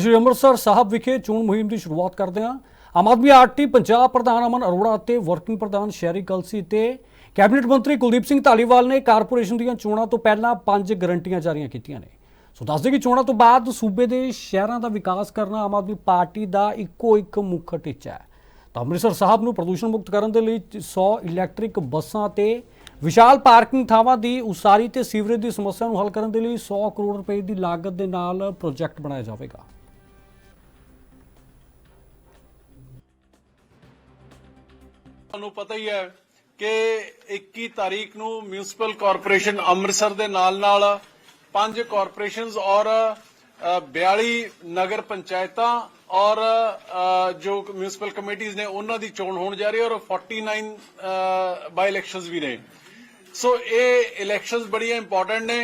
ਸ਼੍ਰੀ ਅੰਮ੍ਰਿਤਸਰ ਸਾਹਿਬ ਵਿਖੇ ਚੋਣ ਮੁਹਿੰਮ ਦੀ ਸ਼ੁਰੂਆਤ ਕਰਦੇ ਹਾਂ। ਆਮ ਆਦਮੀ ਪਾਰਟੀ ਪੰਜਾਬ ਪ੍ਰਧਾਨ ਅਮਨ ਅਰੋੜਾ ਅਤੇ ਵਰਕਿੰਗ ਪ੍ਰਧਾਨ ਸ਼ਹਿਰੀ ਕਲਸੀ ਤੇ ਕੈਬਨਿਟ ਮੰਤਰੀ ਕੁਲਦੀਪ ਸਿੰਘ ਧਾਲੀਵਾਲ ਨੇ ਕਾਰਪੋਰੇਸ਼ਨ ਦੀਆਂ ਚੋਣਾਂ ਤੋਂ ਪਹਿਲਾਂ ਪੰਜ ਗਰੰਟੀਆਂ ਜਾਰੀਆਂ ਕੀਤੀਆਂ ਨੇ। ਸੋ ਦੱਸਦੇ ਕਿ ਚੋਣਾਂ ਤੋਂ ਬਾਅਦ ਸੂਬੇ ਦੇ ਸ਼ਹਿਰਾਂ ਦਾ ਵਿਕਾਸ ਕਰਨਾ ਆਮ ਆਦਮੀ ਪਾਰਟੀ ਦਾ ਇੱਕੋ ਇੱਕ ਮੁੱਖ ਟੀਚਾ ਹੈ। ਤਾਂ ਅੰਮ੍ਰਿਤਸਰ ਸਾਹਿਬ ਨੂੰ ਪ੍ਰਦੂਸ਼ਣ ਮੁਕਤ ਕਰਨ ਦੇ ਲਈ 100 ਇਲੈਕਟ੍ਰਿਕ ਬੱਸਾਂ ਤੇ ਵਿਸ਼ਾਲ ਪਾਰਕਿੰਗ ਥਾਵਾਂ ਦੀ ਉਸਾਰੀ ਤੇ ਸੀਵਰੇਜ ਦੀ ਸਮੱਸਿਆ ਨੂੰ ਹੱਲ ਕਰਨ ਦੇ ਲਈ 100 ਕਰੋੜ ਰੁਪਏ ਦੀ ਲਾਗਤ ਦੇ ਨਾਲ ਪ੍ਰੋਜੈਕਟ ਬਣਾਇਆ ਜਾਵੇਗਾ। ਤੁਹਾਨੂੰ ਪਤਾ ਹੀ ਹੈ ਕਿ 21 ਤਾਰੀਖ ਨੂੰ ਮਿਊਨਿਸਪਲ ਕਾਰਪੋਰੇਸ਼ਨ ਅੰਮ੍ਰਿਤਸਰ ਦੇ ਨਾਲ ਨਾਲ ਪੰਜ ਕਾਰਪੋਰੇਸ਼ਨਸ ਔਰ ਅ, 42 ਨਗਰ ਪੰਚਾਇਤਾਂ ਔਰ ਜੋ ਮਿਊਨਿਸਪਲ ਕਮੇਟੀਆਂ ਨੇ ਉਹਨਾਂ ਦੀ ਚੋਣ ਹੋਣ ਜਾ ਰਹੀ ਹੈ ਔਰ 49 ਬਾਈ ਇਲੈਕਸ਼ਨਸ ਵੀ ਨੇ। ਸੋ ਇਹ ਇਲੈਕਸ਼ਨਸ ਬੜੀਆਂ ਇੰਪੋਰਟੈਂਟ ਨੇ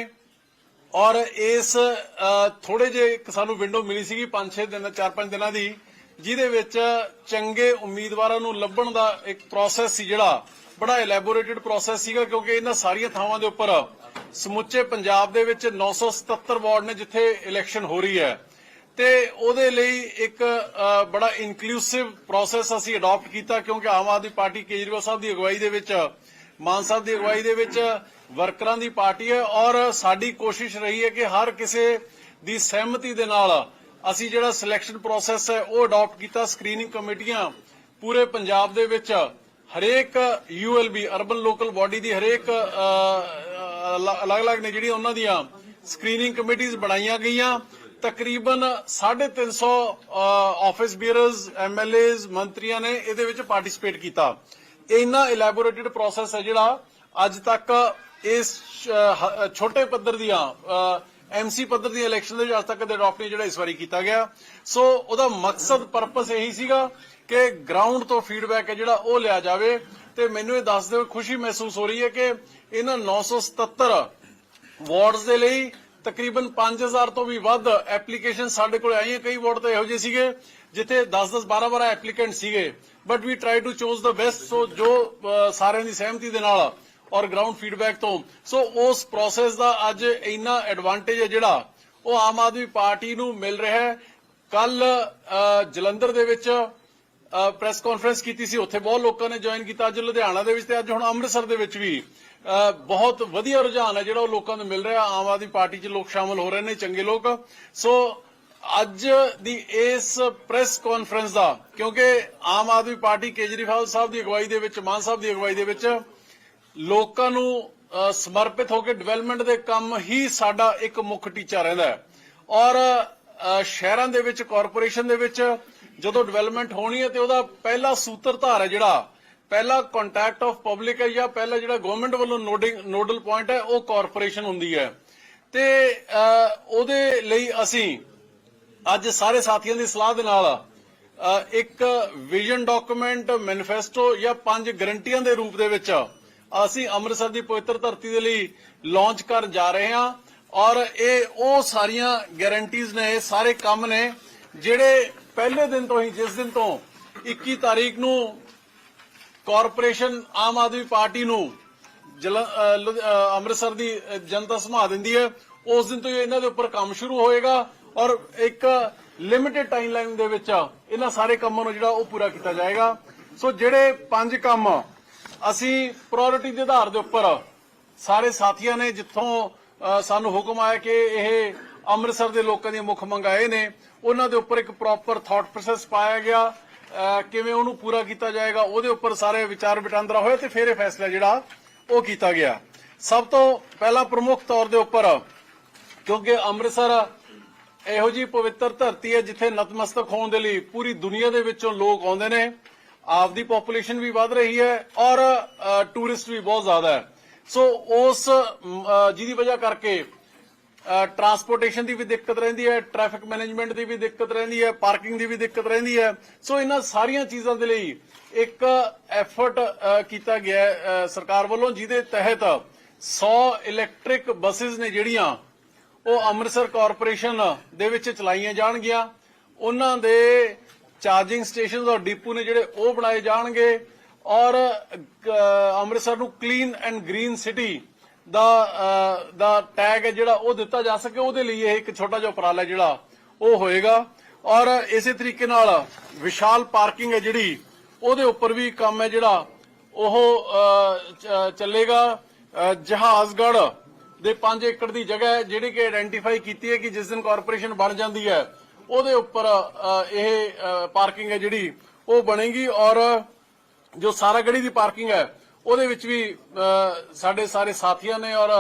ਔਰ ਇਸ ਥੋੜੇ ਜੇ ਸਾਨੂੰ ਵਿੰਡੋ ਮਿਲੀ ਸੀਗੀ 5-6 ਦਿਨ 4-5 ਦਿਨਾਂ ਦੀ। ਜਿਹਦੇ ਵਿੱਚ ਚੰਗੇ ਉਮੀਦਵਾਰਾਂ ਨੂੰ ਲੱਭਣ ਦਾ ਇੱਕ ਪ੍ਰੋਸੈਸ ਸੀ ਜਿਹੜਾ, ਬੜਾ ਇਲੈਬੋਰੇਟਿਡ ਪ੍ਰੋਸੈਸ ਸੀਗਾ ਕਿਉਂਕਿ ਇਹਨਾਂ ਸਾਰੀਆਂ ਥਾਵਾਂ ਦੇ ਉੱਪਰ ਸਮੁੱਚੇ ਪੰਜਾਬ ਦੇ ਵਿੱਚ 977 ਵਾਰਡ ਨੇ ਜਿੱਥੇ ਇਲੈਕਸ਼ਨ ਹੋ ਰਹੀ ਹੈ। ਤੇ ਉਹਦੇ ਲਈ ਇੱਕ ਬੜਾ ਇਨਕਲੂਸਿਵ ਪ੍ਰੋਸੈਸ ਅਸੀਂ ਅਡਾਪਟ ਕੀਤਾ ਕਿਉਂਕਿ ਆਮ ਆਦਮੀ ਪਾਰਟੀ ਕੇਜਰੀਵਾਲ ਸਾਹਿਬ ਦੀ ਅਗਵਾਈ ਦੇ ਵਿੱਚ, ਮਾਨ ਸਾਹਿਬ ਦੀ ਅਗਵਾਈ ਦੇ ਵਿੱਚ ਵਰਕਰਾਂ ਦੀ ਪਾਰਟੀ ਹੈ ਔਰ ਸਾਡੀ ਕੋਸ਼ਿਸ਼ ਰਹੀ ਹੈ ਕਿ ਹਰ ਕਿਸੇ ਦੀ ਸਹਿਮਤੀ ਦੇ ਨਾਲ ਅਸੀਂ ਜਿਹੜਾ ਸਿਲੈਕਸ਼ਨ ਪ੍ਰੋਸੈਸ ਹੈ, ਉਹ ਅਡਾਪਟ ਕੀਤਾ ਸਕਰੀਨਿੰਗ ਕਮੇਟੀਆਂ ਪੂਰੇ ਪੰਜਾਬ ਦੇ ਵਿੱਚ। ਹਰੇਕ ਯੂਐਲਬੀ ਅਰਬਨ ਲੋਕਲ ਬਾਡੀ ਦੀ ਹਰੇਕ ਅਲੱਗ-ਅਲੱਗ ਨੇ ਜਿਹੜੀਆਂ ਉਹਨਾਂ ਦੀਆਂ ਸਕਰੀਨਿੰਗ ਕਮੇਟੀਆਂ ਬਣਾਈਆਂ ਗਈਆਂ। ਤਕਰੀਬਨ 350 ਆਫਿਸ ਬੀਅਰਰਸ ਐਮਐਲਏਜ਼ ਮੰਤਰੀਆਂ ਨੇ ਇਹਦੇ ਵਿੱਚ ਪਾਰਟਿਸਿਪੇਟ ਕੀਤਾ। ਇਹ ਇੰਨਾ ਇਲੈਬੋਰੇਟਡ ਪ੍ਰੋਸੈਸ ਹੈ ਜਿਹੜਾ ਅੱਜ ਤੱਕ ਇਸ ਛੋਟੇ ਪੱਧਰ ਦੀਆਂ ਐਮਸੀ ਪੱਧਰ ਦੀ ਇਲੈਕਸ਼ਨ ਦੇ ਵਿੱਚ ਅੱਜ ਤੱਕ ਕਦੇ ਅਡਾਪਟ ਨਹੀਂ ਜਿਹੜਾ ਇਸ ਵਾਰੀ ਕੀਤਾ ਗਿਆ। ਸੋ ਉਹਦਾ ਮਕਸਦ ਪਰਪਸ ਇਹੀ ਸੀਗਾ ਕਿ ਗਰਾਊਂਡ ਤੋਂ ਫੀਡਬੈਕ ਹੈ ਜਿਹੜਾ ਉਹ ਲਿਆ ਜਾਵੇ। ਤੇ ਮੈਨੂੰ ਇਹ ਦੱਸਦੇ ਹੋਏ ਖੁਸ਼ੀ ਮਹਿਸੂਸ ਹੋ ਰਹੀ ਹੈ ਕਿ ਇਹਨਾਂ 977 ਵਾਰਡਸ ਦੇ ਲਈ ਤਕਰੀਬਨ 5000 ਤੋਂ ਵੀ ਵੱਧ ਐਪਲੀਕੇਸ਼ਨ ਸਾਡੇ ਕੋਲ ਆਈਆਂ। ਕਈ ਵਾਰਡ ਤਾਂ ਇਹੋ ਜਿਹੇ ਸੀਗੇ ਜਿੱਥੇ 10-10 12-12 ਐਪਲੀਕੈਂਟ ਸੀਗੇ। But we try to choose the best so ਜੋ ਸਾਰਿਆਂ ਦੀ ਸਹਿਮਤੀ ਦੇ ਨਾਲ ਔਰ ਗਰਾਊਂਡ ਫੀਡਬੈਕ ਤੋਂ। ਸੋ ਉਸ ਪ੍ਰੋਸੈਸ ਦਾ ਅੱਜ ਇੰਨਾ ਐਡਵਾਂਟੇਜ ਹੈ ਜਿਹੜਾ, ਉਹ ਆਮ ਆਦਮੀ ਪਾਰਟੀ ਨੂੰ ਮਿਲ ਰਿਹਾ ਹੈ। ਕੱਲ ਜਲੰਧਰ ਦੇ ਵਿੱਚ ਪ੍ਰੈਸ ਕਾਨਫਰੰਸ ਕੀਤੀ ਸੀ। ਉੱਥੇ ਬਹੁਤ ਲੋਕਾਂ ਨੇ ਜੁਆਇਨ ਕੀਤਾ। ਅੱਜ ਲੁਧਿਆਣਾ ਦੇ ਵਿੱਚ ਤੇ ਅੱਜ ਹੁਣ ਅੰਮ੍ਰਿਤਸਰ ਦੇ ਵਿੱਚ ਵੀ ਬਹੁਤ ਵਧੀਆ ਰੁਝਾਨ ਹੈ ਜਿਹੜਾ ਉਹ ਲੋਕਾਂ ਨੂੰ ਮਿਲ ਰਿਹਾ। ਆਮ ਆਦਮੀ ਪਾਰਟੀ 'ਚ ਲੋਕ ਸ਼ਾਮਲ ਹੋ ਰਹੇ ਨੇ, ਚੰਗੇ ਲੋਕ। ਸੋ ਅੱਜ ਦੀ ਇਸ ਪ੍ਰੈਸ ਕਾਨਫਰੰਸ ਦਾ, ਕਿਉਂਕਿ ਆਮ ਆਦਮੀ ਪਾਰਟੀ ਕੇਜਰੀਵਾਲ ਸਾਹਿਬ ਦੀ ਅਗਵਾਈ ਦੇ ਵਿੱਚ, ਮਾਨ ਸਾਹਿਬ ਦੀ ਅਗਵਾਈ ਦੇ ਵਿੱਚ ਲੋਕਾਂ ਨੂੰ ਸਮਰਪਿਤ ਹੋ ਕੇ ਡਿਵੈਲਪਮੈਂਟ ਦੇ ਕੰਮ ਹੀ ਸਾਡਾ ਇੱਕ ਮੁੱਖ ਟੀਚਾ ਰਹਿੰਦਾ ਹੈ। ਔਰ ਸ਼ਹਿਰਾਂ ਦੇ ਵਿੱਚ ਕਾਰਪੋਰੇਸ਼ਨ ਦੇ ਵਿੱਚ ਜਦੋਂ ਡਿਵੈਲਪਮੈਂਟ ਹੋਣੀ ਹੈ ਤੇ ਉਹਦਾ ਪਹਿਲਾ ਸੂਤਰਧਾਰ ਹੈ ਜਿਹੜਾ ਪਹਿਲਾ ਕੰਟੈਕਟ ਆਫ ਪਬਲਿਕ ਹੈ ਜਾਂ ਪਹਿਲਾ ਜਿਹੜਾ ਗਵਰਨਮੈਂਟ ਵੱਲੋਂ ਨੋਡਲ ਪੁਆਇੰਟ ਹੈ ਉਹ ਕਾਰਪੋਰੇਸ਼ਨ ਹੁੰਦੀ ਹੈ। ਤੇ ਉਹਦੇ ਲਈ ਅਸੀਂ ਅੱਜ ਸਾਰੇ ਸਾਥੀਆਂ ਦੀ ਸਲਾਹ ਦੇ ਨਾਲ ਅ, ਇੱਕ ਵਿਜ਼ਨ ਡਾਕੂਮੈਂਟ ਮੈਨੀਫੈਸਟੋ ਜਾਂ ਪੰਜ ਗਰੰਟੀਆਂ ਦੇ ਰੂਪ ਦੇ ਵਿੱਚ ਅਸੀਂ ਅੰਮ੍ਰਿਤਸਰ ਦੀ ਪਵਿੱਤਰ ਧਰਤੀ ਦੇ ਲਈ ਲਾਂਚ ਕਰਨ ਜਾ ਰਹੇ ਹਾਂ ਔਰ ਇਹ ਉਹ ਸਾਰੀਆਂ ਗਾਰੰਟੀਆਂ ਨੇ, ਇਹ ਸਾਰੇ ਕੰਮ ਨੇ ਜਿਹੜੇ ਪਹਿਲੇ ਦਿਨ ਤੋਂ ਹੀ, ਜਿਸ ਦਿਨ ਤੋਂ 21 ਤਾਰੀਖ ਨੂੰ ਕਾਰਪੋਰੇਸ਼ਨ ਆਮ ਆਦਮੀ ਪਾਰਟੀ ਨੂੰ ਅੰਮ੍ਰਿਤਸਰ ਦੀ ਜਨਤਾ ਸਮਾ ਦਿੰਦੀ ਹੈ, ਉਸ ਦਿਨ ਤੋਂ ਹੀ ਇਹਨਾਂ ਦੇ ਉੱਪਰ ਕੰਮ ਸ਼ੁਰੂ ਹੋਏਗਾ ਔਰ ਇੱਕ ਲਿਮਿਟਿਡ ਟਾਈਮ ਲਾਈਨ ਦੇ ਵਿੱਚ ਇਹਨਾਂ ਸਾਰੇ ਕੰਮਾਂ ਨੂੰ ਜਿਹੜਾ ਉਹ ਪੂਰਾ ਕੀਤਾ ਜਾਏਗਾ। ਸੋ ਜਿਹੜੇ ਪੰਜ ਕੰਮ ਅਸੀਂ ਪ੍ਰਾਇੋਰਟੀ ਦੇ ਆਧਾਰ ਦੇ ਉੱਪਰ ਸਾਰੇ ਸਾਥੀਆਂ ਨੇ ਜਿੱਥੋਂ ਸਾਨੂੰ ਹੁਕਮ ਆਇਆ ਕਿ ਇਹ ਅੰਮ੍ਰਿਤਸਰ ਦੇ ਲੋਕਾਂ ਦੀਆਂ ਮੁੱਖ ਮੰਗਾਏ ਨੇ, ਉਹਨਾਂ ਦੇ ਉੱਪਰ ਇੱਕ ਪ੍ਰੋਪਰ ਥਾਟ ਪ੍ਰੋਸੈਸ ਪਾਇਆ ਗਿਆ ਕਿਵੇਂ ਉਹਨੂੰ ਪੂਰਾ ਕੀਤਾ ਜਾਏਗਾ, ਉਹਦੇ ਉੱਪਰ ਸਾਰੇ ਵਿਚਾਰ ਵਟਾਂਦਰਾ ਹੋਇਆ ਤੇ ਫਿਰ ਇਹ ਫੈਸਲਾ ਜਿਹੜਾ ਉਹ ਕੀਤਾ ਗਿਆ। ਸਭ ਤੋਂ ਪਹਿਲਾ ਪ੍ਰਮੁੱਖ ਤੌਰ ਦੇ ਉੱਪਰ, ਕਿਉਂਕਿ ਅੰਮ੍ਰਿਤਸਰ ਇਹੋ ਜੀ ਪਵਿੱਤਰ ਧਰਤੀ ਹੈ ਜਿੱਥੇ ਨਤਮਸਤਕ ਹੋਣ ਦੇ ਲਈ ਪੂਰੀ ਦੁਨੀਆ ਦੇ ਵਿੱਚੋਂ ਲੋਕ ਆਉਂਦੇ ਨੇ ਆਪਦੀ ਪੋਪੂਲੇਸ਼ਨ ਵੀ ਵੱਧ ਰਹੀ ਹੈ ਔਰ ਟੂਰਿਸਟ ਵੀ ਬਹੁਤ ਜ਼ਿਆਦਾ ਹੈ। ਸੋ ਉਸ ਜਿਹਦੀ ਵਜ੍ਹਾ ਕਰਕੇ ਟਰਾਂਸਪੋਰਟੇਸ਼ਨ ਦੀ ਵੀ ਦਿੱਕਤ ਰਹਿੰਦੀ ਹੈ ਟ੍ਰੈਫਿਕ ਮੈਨੇਜਮੈਂਟ ਦੀ ਵੀ ਦਿੱਕਤ ਰਹਿੰਦੀ ਹੈ ਪਾਰਕਿੰਗ ਦੀ ਵੀ ਦਿੱਕਤ ਰਹਿੰਦੀ ਹੈ। ਸੋ ਇਹਨਾਂ ਸਾਰੀਆਂ ਚੀਜ਼ਾਂ ਦੇ ਲਈ ਇੱਕ ਐਫਰਟ ਕੀਤਾ ਗਿਆ ਸਰਕਾਰ ਵੱਲੋਂ, ਜਿਹਦੇ ਤਹਿਤ 100 ਇਲੈਕਟ੍ਰਿਕ ਬੱਸਸ ਨੇ ਜਿਹੜੀਆਂ, ਉਹ ਅੰਮ੍ਰਿਤਸਰ ਕਾਰਪੋਰੇਸ਼ਨ ਦੇ ਵਿੱਚ ਚਲਾਈਆਂ ਜਾਣਗੀਆਂ। ਉਹਨਾਂ ਦੇ ਚਾਰਜਿੰਗ ਸਟੇਸ਼ਨ ਔਰ ਡੀਪੂ ਨੇ ਜਿਹੜੇ ਉਹ ਬਣਾਏ ਜਾਣਗੇ ਔਰ ਅੰਮ੍ਰਿਤਸਰ ਨੂੰ ਕਲੀਨ ਐਂਡ ਗ੍ਰੀਨ ਸਿਟੀ ਦਾ ਦਾ ਟੈਗ ਹੈ ਜਿਹੜਾ ਉਹ ਦਿੱਤਾ ਜਾ ਸਕੇ ਉਹਦੇ ਲਈ ਇਹ ਇੱਕ ਛੋਟਾ ਜਿਹਾ ਉਪਰਾਲਾ ਜਿਹੜਾ ਉਹ ਹੋਏਗਾ। ਔਰ ਇਸੇ ਤਰੀਕੇ ਨਾਲ ਵਿਸ਼ਾਲ ਪਾਰਕਿੰਗ ਹੈ ਜਿਹੜੀ ਉਹਦੇ ਉੱਪਰ ਵੀ ਕੰਮ ਹੈ ਜਿਹੜਾ ਉਹ ਚੱਲੇਗਾ। ਅ, ਜਹਾਜ਼ਗੜ੍ਹ ਦੇ 5 ਏਕੜ ਦੀ ਜਗ੍ਹਾ ਜਿਹੜੀ ਕਿ ਆਇਡੈਂਟੀਫਾਈ ਕੀਤੀ ਹੈ ਕਿ ਜਿਸ ਦਿਨ ਕਾਰਪੋਰੇਸ਼ਨ ਬਣ ਜਾਂਦੀ ਹੈ ਉਹਦੇ ਉੱਪਰ ਇਹ ਪਾਰਕਿੰਗ ਹੈ ਜਿਹੜੀ, ਉਹ ਬਣੇਗੀ ਔਰ ਜੋ ਸਾਰਾ ਗੜੀ ਦੀ ਪਾਰਕਿੰਗ ਹੈ, ਉਹਦੇ ਵਿੱਚ ਵੀ ਸਾਡੇ ਸਾਰੇ ਸਾਥੀਆਂ ਨੇ ਔਰ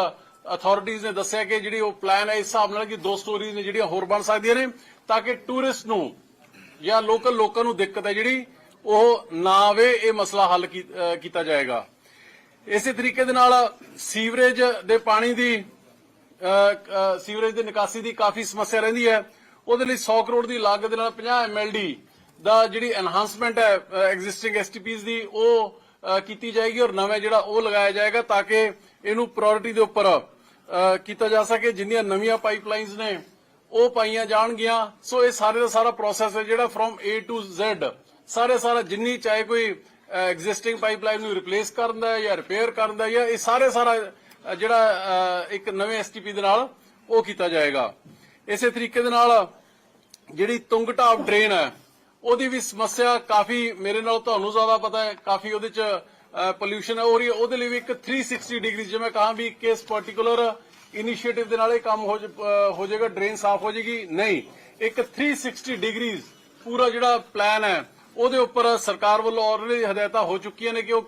ਅਥਾਰਟੀਆਂ ਨੇ ਦੱਸਿਆ ਕਿ ਜਿਹੜੀ ਉਹ ਪਲਾਨ ਹੈ, ਇਸ ਹਿਸਾਬ ਨਾਲ ਕਿ ਦੋ ਸਟੋਰੀਜ਼ ਨੇ ਜਿਹੜੀਆਂ ਹੋਰ ਬਣ ਸਕਦੀਆਂ ਨੇ, ਤਾਂ ਕਿ ਟੂਰਿਸਟ ਨੂੰ ਜਾਂ ਲੋਕਲ ਲੋਕਾਂ ਨੂੰ ਦਿੱਕਤ ਹੈ ਜਿਹੜੀ, ਉਹ ਨਾ ਆਵੇ, ਇਹ ਮਸਲਾ ਹੱਲ ਕੀਤਾ ਜਾਏਗਾ। ਇਸੇ ਤਰੀਕੇ ਦੇ ਨਾਲ ਸੀਵਰੇਜ ਦੇ ਪਾਣੀ ਦੀ ਸੀਵਰੇਜ ਦੀ ਨਿਕਾਸੀ ਦੀ ਕਾਫੀ ਸਮੱਸਿਆ ਰਹਿੰਦੀ ਹੈ। ਉਹਦੇ ਲਈ 100 ਕਰੋੜ ਦੀ ਲਾਗਤ ਦੇ ਨਾਲ 50 ਐਮਐਲਡੀ ਦਾ ਜਿਹੜੀ ਐਨਹਾਂਸਮੈਂਟ ਹੈ ਐਗਜ਼ਿਸਟਿੰਗ ਐਸਟੀਪੀਜ਼ ਦੀ ਉਹ ਕੀਤੀ ਜਾਏਗੀ ਔਰ ਨਵੇਂ ਜਿਹੜਾ ਉਹ ਲਗਾਇਆ ਜਾਏਗਾ ਤਾਂ ਕਿ ਇਹਨੂੰ ਪ੍ਰਾਇੋਰਟੀ ਦੇ ਉੱਪਰ ਕੀਤਾ ਜਾ ਸਕੇ। ਜਿੰਨੀਆਂ ਨਵੀਆਂ ਪਾਈਪਲਾਈਨਸ ਨੇ ਉਹ ਪਾਈਆਂ ਜਾਣਗੀਆਂ। ਸੋ ਇਹ ਸਾਰੇ ਦਾ ਸਾਰਾ ਪ੍ਰੋਸੈਸ ਹੈ ਜਿਹੜਾ ਫਰੋਮ A ਟੂ Z ਸਾਰੇ ਸਾਰਾ ਜਿੰਨੀ ਚਾਹੇ ਕੋਈ ਐਗਜ਼ਿਸਟਿੰਗ ਪਾਈਪਲਾਈਨ ਨੂੰ ਰਿਪਲੇਸ ਕਰਨ ਦਾ ਹੈ ਜਾਂ ਰਿਪੇਅਰ ਕਰਨ ਦਾ ਹੈ ਜਾਂ ਇਹ ਸਾਰੇ ਸਾਰਾ ਅ, ਜਿਹੜਾ ਅ, ਇੱਕ ਨਵੇਂ ਐਸਟੀਪੀ ਦੇ ਨਾਲ ਉਹ ਕੀਤਾ ਜਾਏਗਾ। ਇਸੇ ਤਰੀਕੇ ਦੇ ਨਾਲ ਜਿਹੜੀ ਤੁੰਗਟਾਪ ਡਰੇਨ ਹੈ, ਉਹਦੀ ਵੀ ਸਮੱਸਿਆ ਕਾਫੀ ਮੇਰੇ ਨਾਲ ਤੁਹਾਨੂੰ ਜ਼ਿਆਦਾ ਪਤਾ ਹੈ, ਕਾਫੀ ਉਹਦੇ ਚ ਪੋਲਿਊਸ਼ਨ ਹੋ ਰਹੀ ਹੈ ਉਹਦੇ ਲਈ ਵੀ ਇੱਕ 360 ਡਿਗਰੀ ਜਿਵੇਂ ਕਹਾਂ ਵੀ ਕਿ ਇਸ ਪਾਰਟਿਕੂਲਰ ਇਨੀਸ਼ੀਏਟਿਵ ਦੇ ਨਾਲ ਇਹ ਕੰਮ ਹੋ ਜ- ਹੋ ਜਾਏਗਾ, ਡਰੇਨ ਸਾਫ਼ ਹੋ ਜਾਏਗੀ। ਨਹੀਂ, ਇੱਕ 360 ਡਿਗਰੀਜ਼ ਪੂਰਾ ਜਿਹੜਾ ਪਲਾਨ ਹੈ, ਉਹਦੇ ਉੱਪਰ ਸਰਕਾਰ ਵੱਲੋਂ ਆਲਰੇਡੀ ਹਦਾਇਤਾਂ ਹੋ ਚੁੱਕੀਆਂ ਨੇ ਕਿ ਉਹ